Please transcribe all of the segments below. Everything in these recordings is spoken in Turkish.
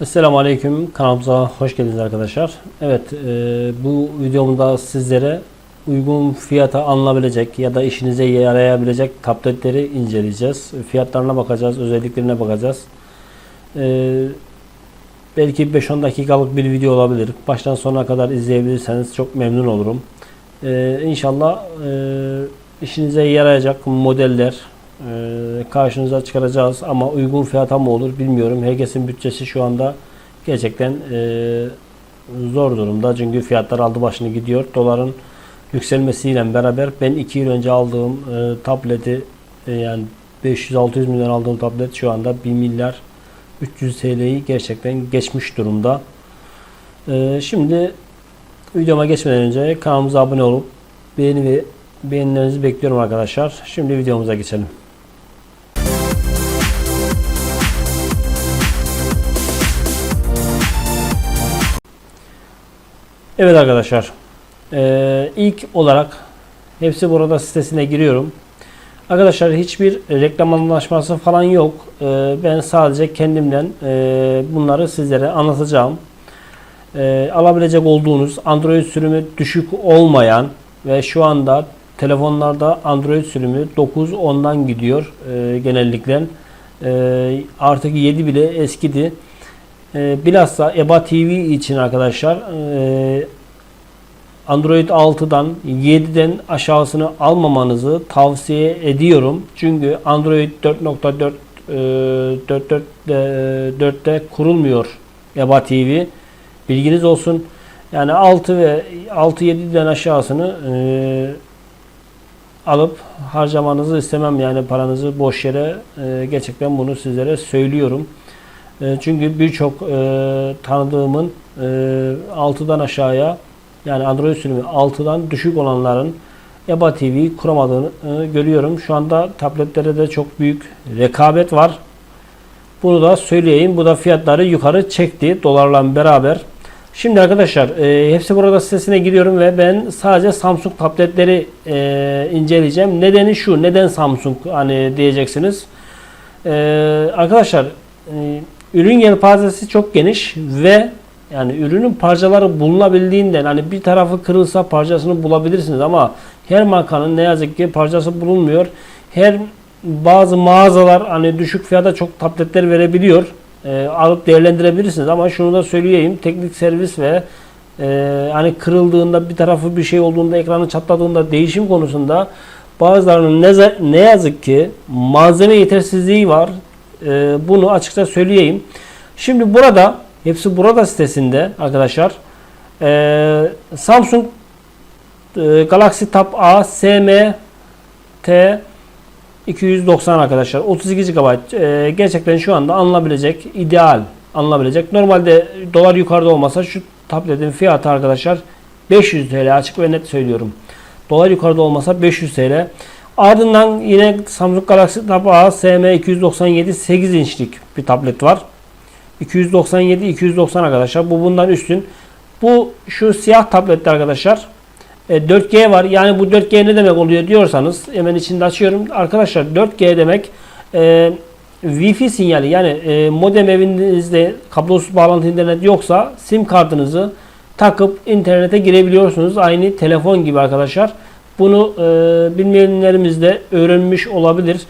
Esselamu Aleyküm kanalımıza hoş geldiniz arkadaşlar. Evet e, bu videomda sizlere uygun fiyata alınabilecek ya da işinize yarayabilecek tabletleri inceleyeceğiz. Fiyatlarına bakacağız, özelliklerine bakacağız. E, belki 5-10 dakikalık bir video olabilir. Baştan sona kadar izleyebilirseniz çok memnun olurum. E, inşallah e, işinize yarayacak modeller, karşınıza çıkaracağız ama uygun fiyata mı olur bilmiyorum. Herkesin bütçesi şu anda gerçekten e, zor durumda. Çünkü fiyatlar aldı başını gidiyor. Doların yükselmesiyle beraber ben 2 yıl önce aldığım e, tableti e, yani 500-600 milyon aldığım tablet şu anda 1 milyar 300 TL'yi gerçekten geçmiş durumda. Şimdi videoma geçmeden önce kanalımıza abone olup beğeni ve beğenilerinizi bekliyorum arkadaşlar. Şimdi videomuza geçelim. Evet arkadaşlar. Ee, ilk olarak hepsi burada sitesine giriyorum. Arkadaşlar hiçbir reklam anlaşması falan yok. Ee, ben sadece kendimden e, bunları sizlere anlatacağım. Ee, alabilecek olduğunuz Android sürümü düşük olmayan ve şu anda telefonlarda Android sürümü 9-10'dan gidiyor e, genellikle. E, artık 7 bile eskidi. E, bilhassa EBA TV için arkadaşlar e, Android 6'dan 7'den aşağısını almamanızı tavsiye ediyorum. Çünkü Android 4.4 e, 4.4'te kurulmuyor EBA TV. Bilginiz olsun. Yani 6 ve 6-7'den aşağısını e, alıp harcamanızı istemem. Yani paranızı boş yere e, gerçekten bunu sizlere söylüyorum. E, çünkü birçok e, tanıdığımın e, 6'dan aşağıya yani Android sürümü 6'dan düşük olanların EBA TV kuramadığını e, görüyorum. Şu anda tabletlere de çok büyük rekabet var. Bunu da söyleyeyim. Bu da fiyatları yukarı çekti dolarla beraber. Şimdi arkadaşlar e, hepsi burada sitesine giriyorum ve ben sadece Samsung tabletleri e, inceleyeceğim. Nedeni şu. Neden Samsung hani diyeceksiniz. E, arkadaşlar e, ürün yelpazesi çok geniş ve yani ürünün parçaları bulunabildiğinden hani bir tarafı kırılsa parçasını bulabilirsiniz ama her markanın ne yazık ki parçası bulunmuyor. Her bazı mağazalar hani düşük fiyata çok tabletler verebiliyor. E, alıp değerlendirebilirsiniz ama şunu da söyleyeyim. Teknik servis ve e, hani kırıldığında bir tarafı bir şey olduğunda ekranı çatladığında değişim konusunda bazılarının ne, ne yazık ki malzeme yetersizliği var. E, bunu açıkça söyleyeyim. Şimdi burada hepsi burada sitesinde arkadaşlar e, Samsung e, Galaxy Tab A SM T 290 arkadaşlar 32 GB e, gerçekten şu anda alınabilecek ideal alınabilecek. Normalde dolar yukarıda olmasa şu tabletin fiyatı arkadaşlar 500 TL açık ve net söylüyorum. Dolar yukarıda olmasa 500 TL. Ardından yine Samsung Galaxy Tab A SM 297 8 inçlik bir tablet var. 297 290 arkadaşlar. Bu bundan üstün. Bu şu siyah tabletler arkadaşlar. 4G e, var. Yani bu 4G ne demek oluyor diyorsanız hemen içinde açıyorum. Arkadaşlar 4G demek e, Wi-Fi sinyali yani e, modem evinizde kablosuz bağlantı internet yoksa sim kartınızı takıp internete girebiliyorsunuz. Aynı telefon gibi arkadaşlar. Bunu e, bilmeyenlerimiz de öğrenmiş olabilir.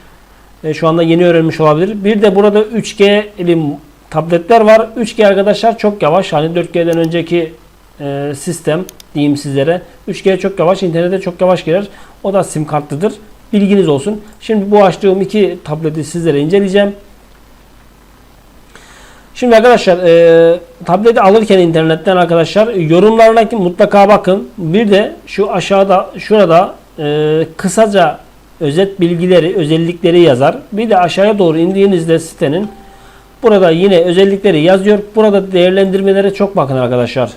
E, şu anda yeni öğrenmiş olabilir. Bir de burada 3G'li tabletler var. 3G arkadaşlar çok yavaş. Hani 4G'den önceki e, sistem diyeyim sizlere. 3G çok yavaş, internete çok yavaş girer. O da sim kartlıdır. Bilginiz olsun. Şimdi bu açtığım iki tableti sizlere inceleyeceğim. Şimdi arkadaşlar e, tableti alırken internetten arkadaşlar yorumlarına mutlaka bakın. Bir de şu aşağıda şurada e, kısaca özet bilgileri, özellikleri yazar. Bir de aşağıya doğru indiğinizde sitenin burada yine özellikleri yazıyor. Burada değerlendirmelere çok bakın arkadaşlar.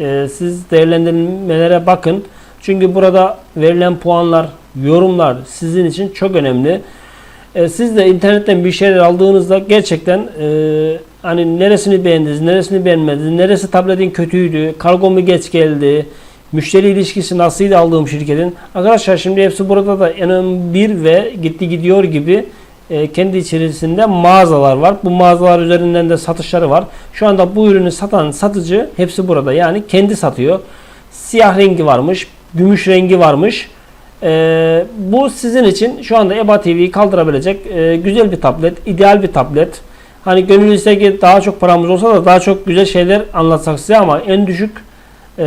E, siz değerlendirmelere bakın. Çünkü burada verilen puanlar, yorumlar sizin için çok önemli. E, siz de internetten bir şeyler aldığınızda gerçekten e, hani neresini beğendiniz, neresini beğenmediniz, neresi tabletin kötüydü, kargo mu geç geldi, müşteri ilişkisi nasıldı aldığım şirketin. Arkadaşlar şimdi hepsi burada da en 1 ve gitti gidiyor gibi e, kendi içerisinde mağazalar var. Bu mağazalar üzerinden de satışları var. Şu anda bu ürünü satan satıcı hepsi burada. Yani kendi satıyor. Siyah rengi varmış, gümüş rengi varmış. E, bu sizin için şu anda EBA TV'yi kaldırabilecek e, güzel bir tablet, ideal bir tablet. Hani gönül ki daha çok paramız olsa da daha çok güzel şeyler anlatsak size ama en düşük e,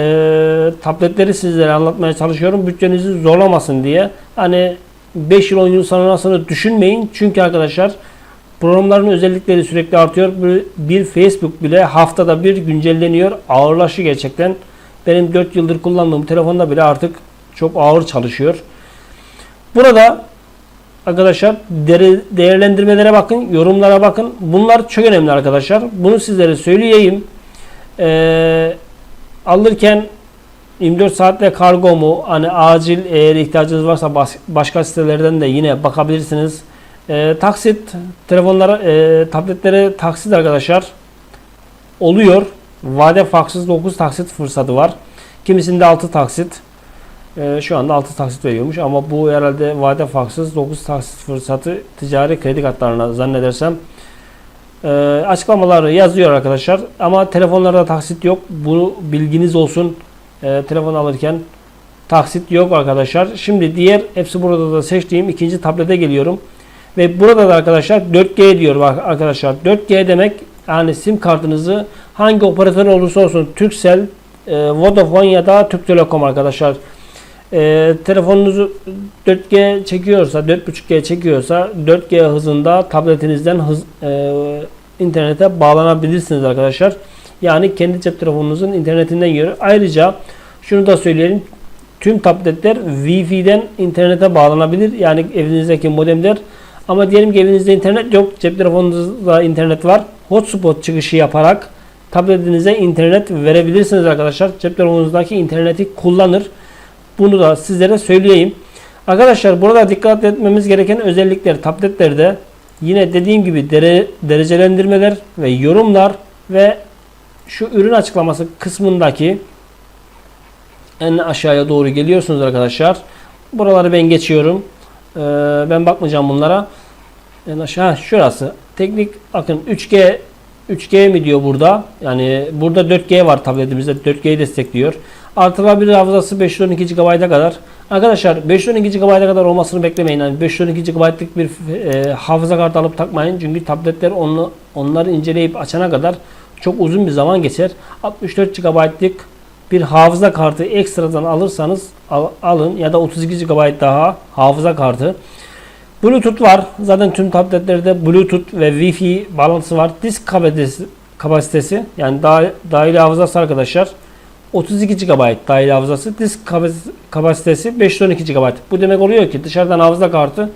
tabletleri sizlere anlatmaya çalışıyorum. Bütçenizi zorlamasın diye. Hani 5 yıl 10 yıl sonrasını düşünmeyin. Çünkü arkadaşlar programların özellikleri sürekli artıyor. Bir, bir Facebook bile haftada bir güncelleniyor. Ağırlaşı gerçekten. Benim 4 yıldır kullandığım telefonda bile artık çok ağır çalışıyor. Burada arkadaşlar değer- değerlendirmelere bakın, yorumlara bakın. Bunlar çok önemli arkadaşlar. Bunu sizlere söyleyeyim. Ee, alırken 24 saatte kargo mu? Hani acil eğer ihtiyacınız varsa bas- başka sitelerden de yine bakabilirsiniz. Ee, taksit telefonlara, e, tabletlere taksit arkadaşlar oluyor. Vade farksız 9 taksit fırsatı var. Kimisinde 6 taksit. Ee, şu anda 6 taksit veriyormuş ama bu herhalde vade farksız 9 taksit fırsatı ticari kredi kartlarına zannedersem. Ee, açıklamaları yazıyor arkadaşlar ama telefonlarda taksit yok. Bu bilginiz olsun. Ee, telefon alırken taksit yok arkadaşlar. Şimdi diğer hepsi burada da seçtiğim ikinci tablete geliyorum. Ve burada da arkadaşlar 4G diyor arkadaşlar. 4G demek yani sim kartınızı hangi operatör olursa olsun Turkcell, e, Vodafone ya da Türk Telekom arkadaşlar. E, telefonunuzu 4G çekiyorsa, 4.5G çekiyorsa 4G hızında tabletinizden hız, e, internete bağlanabilirsiniz arkadaşlar. Yani kendi cep telefonunuzun internetinden giriyor. Ayrıca şunu da söyleyelim. Tüm tabletler Wi-Fi'den internete bağlanabilir. Yani evinizdeki modemler. Ama diyelim ki evinizde internet yok. Cep telefonunuzda internet var. Hotspot çıkışı yaparak tabletinize internet verebilirsiniz arkadaşlar. Cep telefonunuzdaki interneti kullanır. Bunu da sizlere söyleyeyim. Arkadaşlar burada dikkat etmemiz gereken özellikler tabletlerde yine dediğim gibi dere, derecelendirmeler ve yorumlar ve şu ürün açıklaması kısmındaki en aşağıya doğru geliyorsunuz arkadaşlar. Buraları ben geçiyorum. Ee, ben bakmayacağım bunlara. En aşağı şurası. Teknik akın 3G 3G mi diyor burada? Yani burada 4G var tabletimizde. 4G'yi destekliyor. Artırılabilir hafızası 512 GB'a kadar. Arkadaşlar 512 GB'a kadar olmasını beklemeyin. Yani 512 GB'lık bir e, hafıza kartı alıp takmayın. Çünkü tabletler onu, onları inceleyip açana kadar çok uzun bir zaman geçer. 64 GB'lık bir hafıza kartı ekstradan alırsanız al- alın ya da 32 GB daha hafıza kartı. Bluetooth var. Zaten tüm tabletlerde Bluetooth ve Wi-Fi bağlantısı var. Disk kapasitesi, kapasitesi yani da, dahil hafızası arkadaşlar 32 GB dahil hafızası. Disk kapasitesi- kapasitesi 512 GB. Bu demek oluyor ki dışarıdan hafıza kartı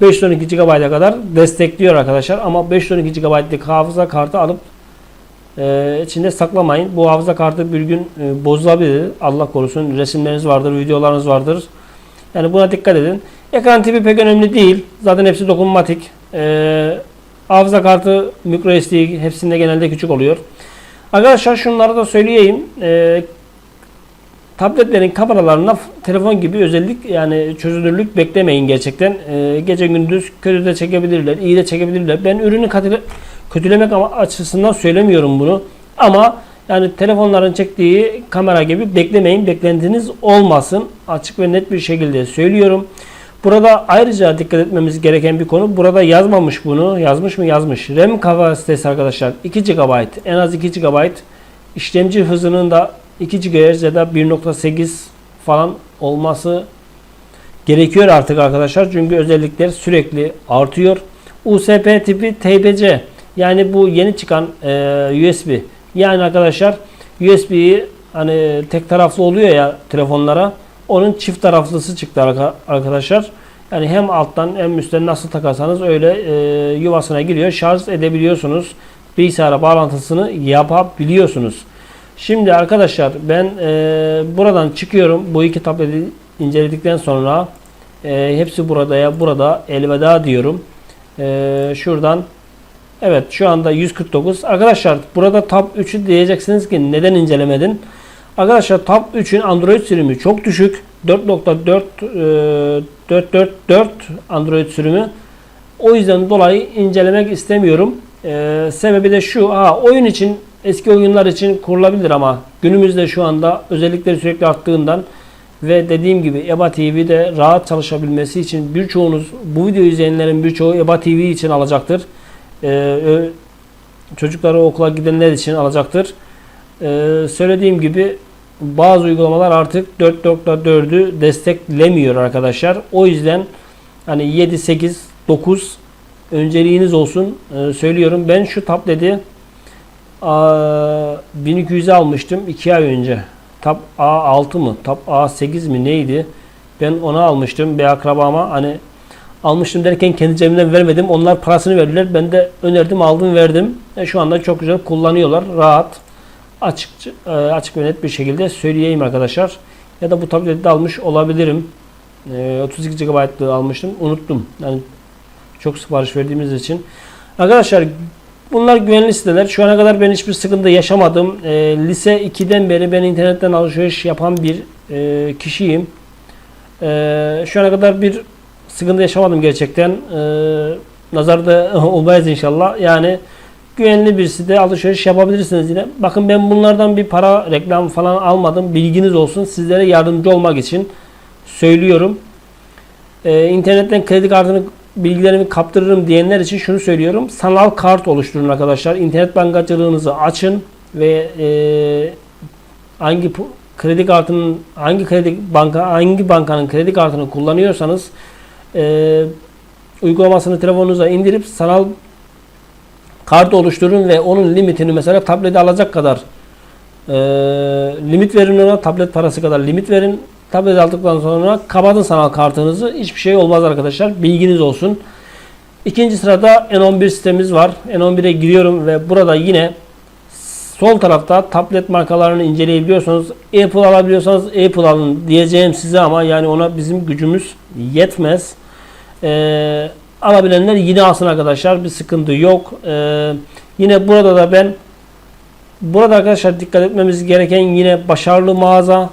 512 GB'a kadar destekliyor arkadaşlar. Ama 512 GB'lık hafıza kartı alıp e, içinde saklamayın. Bu hafıza kartı bir gün e, bozulabilir. Allah korusun. Resimleriniz vardır, videolarınız vardır. Yani buna dikkat edin. Ekran tipi pek önemli değil. Zaten hepsi dokunmatik. E, hafıza kartı micro SD hepsinde genelde küçük oluyor. Arkadaşlar şunları da söyleyeyim. E, tabletlerin kameralarına telefon gibi özellik yani çözünürlük beklemeyin gerçekten. E, gece gündüz kötü de çekebilirler, iyi de çekebilirler. Ben ürünü kötülemek açısından söylemiyorum bunu. Ama yani telefonların çektiği kamera gibi beklemeyin. Beklentiniz olmasın. Açık ve net bir şekilde söylüyorum. Burada ayrıca dikkat etmemiz gereken bir konu. Burada yazmamış bunu. Yazmış mı? Yazmış. RAM kapasitesi arkadaşlar 2 GB. En az 2 GB. İşlemci hızının da 2 GHz ya da 1.8 falan olması gerekiyor artık arkadaşlar. Çünkü özellikler sürekli artıyor. USB tipi TPC yani bu yeni çıkan e, USB. Yani arkadaşlar USB'yi hani tek taraflı oluyor ya telefonlara. Onun çift taraflısı çıktı arka- arkadaşlar. Yani hem alttan hem üstten nasıl takarsanız öyle e, yuvasına giriyor. Şarj edebiliyorsunuz. Bilgisayara bağlantısını yapabiliyorsunuz. Şimdi arkadaşlar ben e, buradan çıkıyorum. Bu iki tableti inceledikten sonra e, hepsi burada ya burada elveda diyorum. E, şuradan evet şu anda 149. Arkadaşlar burada Tab 3'ü diyeceksiniz ki neden incelemedin? Arkadaşlar Tab 3'ün Android sürümü çok düşük. 4.4 e, 444 Android sürümü O yüzden dolayı incelemek istemiyorum. Ee, sebebi de şu. Ha, oyun için eski oyunlar için kurulabilir ama günümüzde şu anda özellikleri sürekli arttığından ve dediğim gibi EBA TV'de rahat çalışabilmesi için birçoğunuz bu video izleyenlerin birçoğu EBA TV için alacaktır. Ee, çocukları okula gidenler için alacaktır. Ee, söylediğim gibi bazı uygulamalar artık 4.4'ü desteklemiyor arkadaşlar. O yüzden hani 7, 8, 9 önceliğiniz olsun Ee, söylüyorum. Ben şu tableti 1200'e almıştım 2 ay önce. Tab A6 mı? Tab A8 mi neydi? Ben onu almıştım bir akrabama. Hani almıştım derken kendi cebimden vermedim. Onlar parasını verdiler. Ben de önerdim, aldım, verdim. E, şu anda çok güzel kullanıyorlar. Rahat. Açık e, açık ve net bir şekilde söyleyeyim arkadaşlar. Ya da bu tableti de almış olabilirim. E, 32 GB'lı almıştım. Unuttum. Yani çok sipariş verdiğimiz için. Arkadaşlar bunlar güvenli siteler. Şu ana kadar ben hiçbir sıkıntı yaşamadım. E, lise 2'den beri ben internetten alışveriş yapan bir e, kişiyim. E, şu ana kadar bir sıkıntı yaşamadım gerçekten. E, nazarda olmayız inşallah. Yani güvenli bir site alışveriş yapabilirsiniz yine. Bakın ben bunlardan bir para reklam falan almadım. Bilginiz olsun. Sizlere yardımcı olmak için söylüyorum. Ee, internetten kredi kartını bilgilerimi kaptırırım diyenler için şunu söylüyorum. Sanal kart oluşturun arkadaşlar. İnternet bankacılığınızı açın ve e, hangi kredi kartının hangi kredi banka hangi bankanın kredi kartını kullanıyorsanız e, uygulamasını telefonunuza indirip sanal kart oluşturun ve onun limitini mesela tableti alacak kadar e, limit verin ona tablet parası kadar limit verin. Tablet aldıktan sonra kapatın sanal kartınızı. Hiçbir şey olmaz arkadaşlar. Bilginiz olsun. İkinci sırada N11 sitemiz var. N11'e giriyorum ve burada yine sol tarafta tablet markalarını inceleyebiliyorsanız Apple alabiliyorsanız Apple alın diyeceğim size ama yani ona bizim gücümüz yetmez. Ee, alabilenler yine alsın arkadaşlar. Bir sıkıntı yok. Ee, yine burada da ben burada arkadaşlar dikkat etmemiz gereken yine başarılı mağaza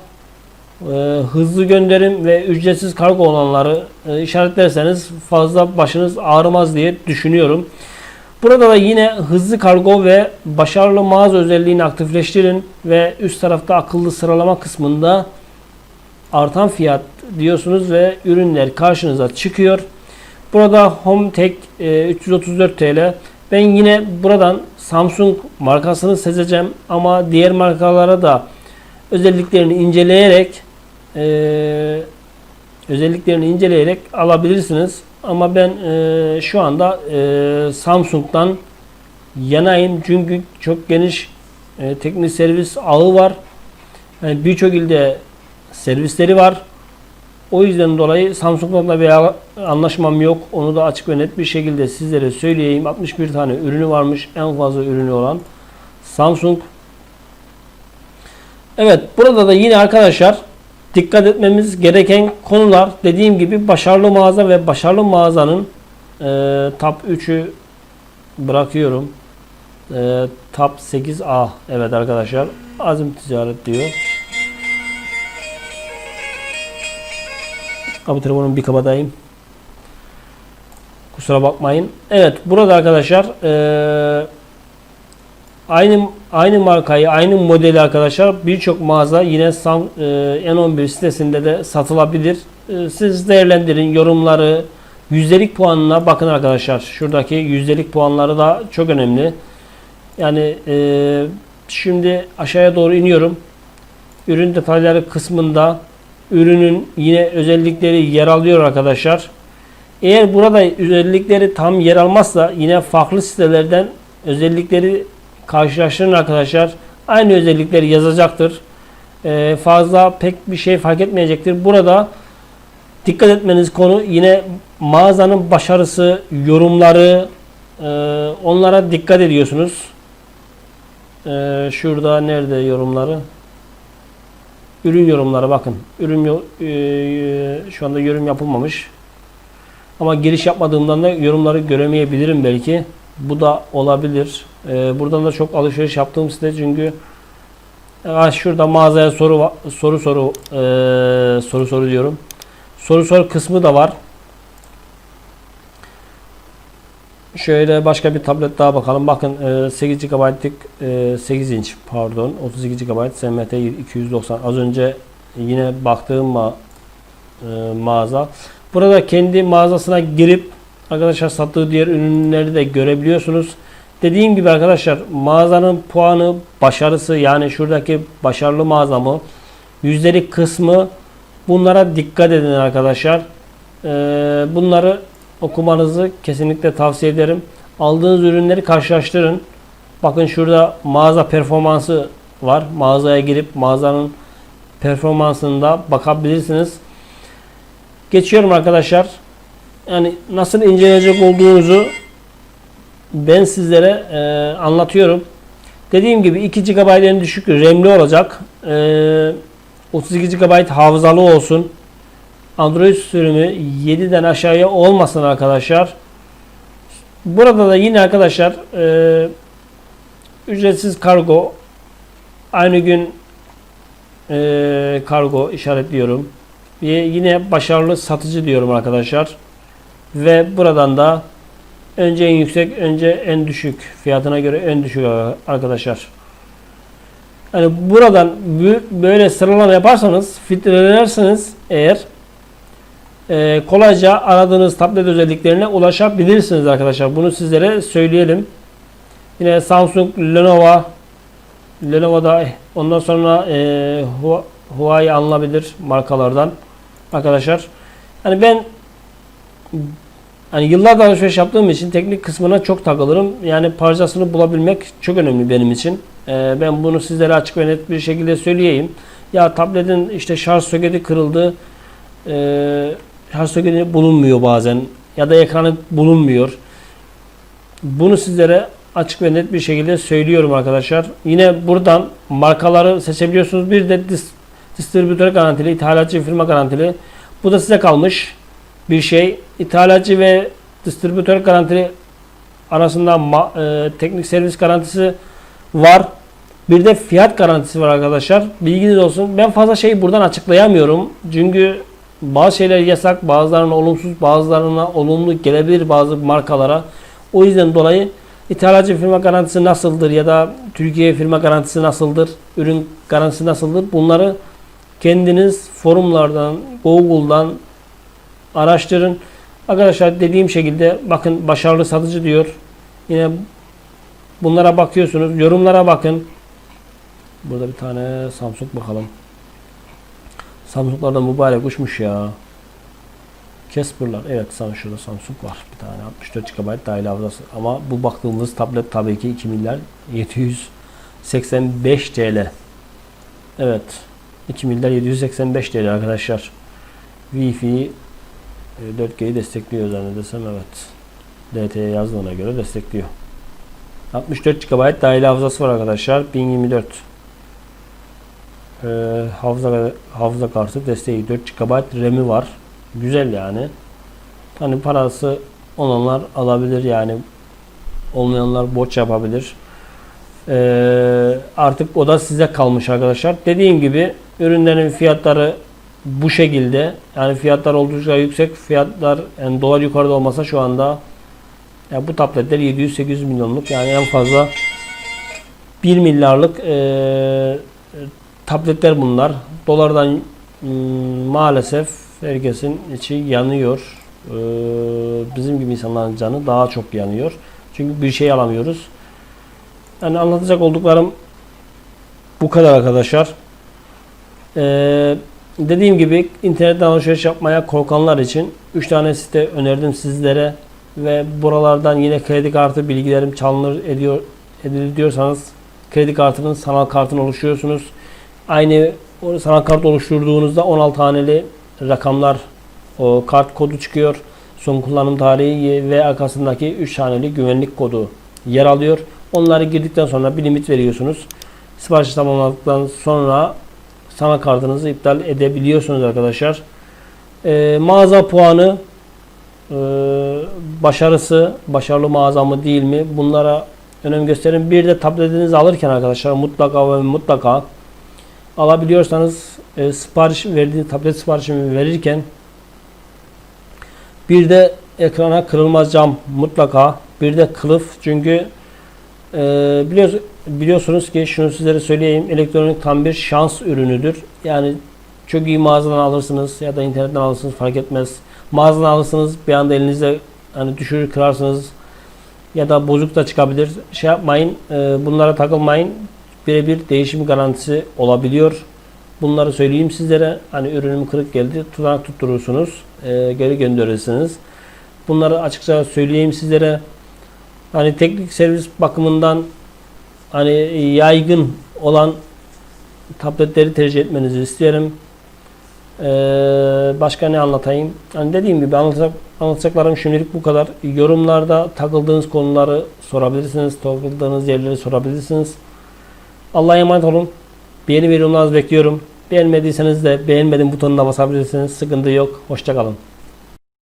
hızlı gönderim ve ücretsiz kargo olanları e, işaretlerseniz fazla başınız ağrımaz diye düşünüyorum. Burada da yine hızlı kargo ve başarılı mağaza özelliğini aktifleştirin ve üst tarafta akıllı sıralama kısmında artan fiyat diyorsunuz ve ürünler karşınıza çıkıyor. Burada HomeTech e, 334 TL. Ben yine buradan Samsung markasını seçeceğim ama diğer markalara da özelliklerini inceleyerek e, özelliklerini inceleyerek alabilirsiniz. Ama ben e, şu anda e, Samsung'dan yanayım çünkü çok geniş e, teknik servis ağı var. Yani birçok ilde servisleri var. O yüzden dolayı Samsung'la bir anlaşmam yok. Onu da açık ve net bir şekilde sizlere söyleyeyim. 61 tane ürünü varmış. En fazla ürünü olan Samsung. Evet burada da yine arkadaşlar dikkat etmemiz gereken konular dediğim gibi başarılı mağaza ve başarılı mağazanın e, top 3'ü bırakıyorum. E, top 8A evet arkadaşlar azim ticaret diyor. Abi telefonun bir kabadayım. Kusura bakmayın. Evet burada arkadaşlar eee, aynı aynı markayı aynı modeli arkadaşlar birçok mağaza yine Sam, eee, N11 sitesinde de satılabilir. Eee, siz değerlendirin yorumları yüzdelik puanına bakın arkadaşlar. Şuradaki yüzdelik puanları da çok önemli. Yani eee, şimdi aşağıya doğru iniyorum. Ürün detayları kısmında ürünün yine özellikleri yer alıyor arkadaşlar. Eğer burada özellikleri tam yer almazsa yine farklı sitelerden özellikleri karşılaştırın arkadaşlar. Aynı özellikleri yazacaktır. Ee, fazla pek bir şey fark etmeyecektir. Burada dikkat etmeniz konu yine mağazanın başarısı, yorumları e, onlara dikkat ediyorsunuz. Ee, şurada nerede yorumları? Ürün yorumları bakın. Ürün yo- e, şu anda yorum yapılmamış. Ama giriş yapmadığımdan da yorumları göremeyebilirim belki. Bu da olabilir. E, buradan da çok alışveriş yaptığım site çünkü e, şurada mağazaya soru soru soru e, soru soru diyorum. Soru soru kısmı da var. Şöyle başka bir tablet daha bakalım. Bakın e, 8 GB'lık e, 8 inç pardon 32 GB SMT 290. Az önce yine baktığım ma e, mağaza. Burada kendi mağazasına girip arkadaşlar sattığı diğer ürünleri de görebiliyorsunuz. Dediğim gibi arkadaşlar mağazanın puanı, başarısı yani şuradaki başarılı mağaza mı, yüzdelik kısmı bunlara dikkat edin arkadaşlar. Ee, bunları okumanızı kesinlikle tavsiye ederim. Aldığınız ürünleri karşılaştırın. Bakın şurada mağaza performansı var. Mağazaya girip mağazanın performansında bakabilirsiniz. Geçiyorum arkadaşlar. Yani nasıl inceleyecek olduğunuzu ben sizlere e, anlatıyorum. Dediğim gibi 2 GB en düşük RAM'li olacak. E, 32 GB hafızalı olsun. Android sürümü 7'den aşağıya olmasın arkadaşlar. Burada da yine arkadaşlar e, ücretsiz kargo aynı gün e, kargo işaretliyorum. Ve yine başarılı satıcı diyorum arkadaşlar. Ve buradan da önce en yüksek, önce en düşük fiyatına göre en düşük arkadaşlar. Yani buradan böyle sıralama yaparsanız, filtrelerseniz eğer e, kolayca aradığınız tablet özelliklerine ulaşabilirsiniz arkadaşlar. Bunu sizlere söyleyelim. Yine Samsung, Lenovo, Lenovo'da ondan sonra e, Huawei alınabilir markalardan arkadaşlar. Yani ben hani yıllardır alışveriş yaptığım için teknik kısmına çok takılırım. Yani parçasını bulabilmek çok önemli benim için. Ee, ben bunu sizlere açık ve net bir şekilde söyleyeyim. Ya tabletin işte şarj soketi kırıldı. Ee, şarj soketi bulunmuyor bazen. Ya da ekranı bulunmuyor. Bunu sizlere açık ve net bir şekilde söylüyorum arkadaşlar. Yine buradan markaları seçebiliyorsunuz. Bir de dis distribütör garantili, ithalatçı firma garantili. Bu da size kalmış bir şey. İthalatçı ve distribütör garantili arasında e, teknik servis garantisi var. Bir de fiyat garantisi var arkadaşlar. Bilginiz olsun. Ben fazla şey buradan açıklayamıyorum. Çünkü bazı şeyler yasak, bazılarına olumsuz, bazılarına olumlu gelebilir bazı markalara. O yüzden dolayı ithalatçı firma garantisi nasıldır ya da Türkiye firma garantisi nasıldır, ürün garantisi nasıldır bunları kendiniz forumlardan, Google'dan araştırın. Arkadaşlar dediğim şekilde bakın başarılı satıcı diyor. Yine bunlara bakıyorsunuz. Yorumlara bakın. Burada bir tane Samsung bakalım. Samsung'lardan mübarek uçmuş ya. Casper'lar. Evet şurada Samsung var. Bir tane 64 GB dahil hafızası. Ama bu baktığımız tablet tabii ki 2 milyar 785 TL. Evet. 2 milyar 785 TL arkadaşlar. Wi-Fi 4G'yi e, destekliyor zannedersem evet. LTE yazdığına göre destekliyor. 64 GB dahil hafızası var arkadaşlar. 1024 ee, hafıza hafıza kartı desteği 4 GB RAM'i var. Güzel yani. Hani parası olanlar alabilir yani. Olmayanlar borç yapabilir. Ee, artık o da size kalmış arkadaşlar. Dediğim gibi ürünlerin fiyatları bu şekilde. Yani fiyatlar oldukça yüksek. Fiyatlar yani dolar yukarıda olmasa şu anda ya bu tabletler 700-800 milyonluk yani en fazla 1 milyarlık e, tabletler bunlar. Dolardan e, maalesef herkesin içi yanıyor. E, bizim gibi insanların canı daha çok yanıyor. Çünkü bir şey alamıyoruz. Yani anlatacak olduklarım bu kadar arkadaşlar. Ee, dediğim gibi internetten alışveriş yapmaya korkanlar için 3 tane site önerdim sizlere ve buralardan yine kredi kartı bilgilerim çalınır ediyor edilir diyorsanız kredi kartının sanal kartını oluşturuyorsunuz. Aynı sanal kart oluşturduğunuzda 16 haneli rakamlar o kart kodu çıkıyor. Son kullanım tarihi ve arkasındaki 3 haneli güvenlik kodu yer alıyor. Onları girdikten sonra bir limit veriyorsunuz. Sipariş tamamladıktan sonra sanal kartınızı iptal edebiliyorsunuz arkadaşlar. Ee, mağaza puanı e, başarısı, başarılı mağaza mı değil mi? Bunlara önem gösterin. Bir de tabletinizi alırken arkadaşlar mutlaka ve mutlaka alabiliyorsanız e, sipariş verdiği tablet siparişimi verirken bir de ekrana kırılmaz cam mutlaka bir de kılıf. Çünkü e, biliyor, biliyorsunuz ki şunu sizlere söyleyeyim. Elektronik tam bir şans ürünüdür. Yani çok iyi mağazadan alırsınız ya da internetten alırsınız fark etmez. Mağazadan alırsınız bir anda elinizde hani düşürür kırarsınız ya da bozuk da çıkabilir. Şey yapmayın, e, bunlara takılmayın. Birebir değişim garantisi olabiliyor. Bunları söyleyeyim sizlere. Hani ürünüm kırık geldi. Tutanak tutturursunuz. e, geri gönderirsiniz. Bunları açıkça söyleyeyim sizlere. Hani teknik servis bakımından hani yaygın olan tabletleri tercih etmenizi isterim. Ee, başka ne anlatayım? Hani dediğim gibi anlatacak, anlatacaklarım şimdilik bu kadar. Yorumlarda takıldığınız konuları sorabilirsiniz. Takıldığınız yerleri sorabilirsiniz. Allah'a emanet olun. Beğeni ve yorumlarınızı bekliyorum. Beğenmediyseniz de beğenmedim butonuna basabilirsiniz. Sıkıntı yok. Hoşçakalın.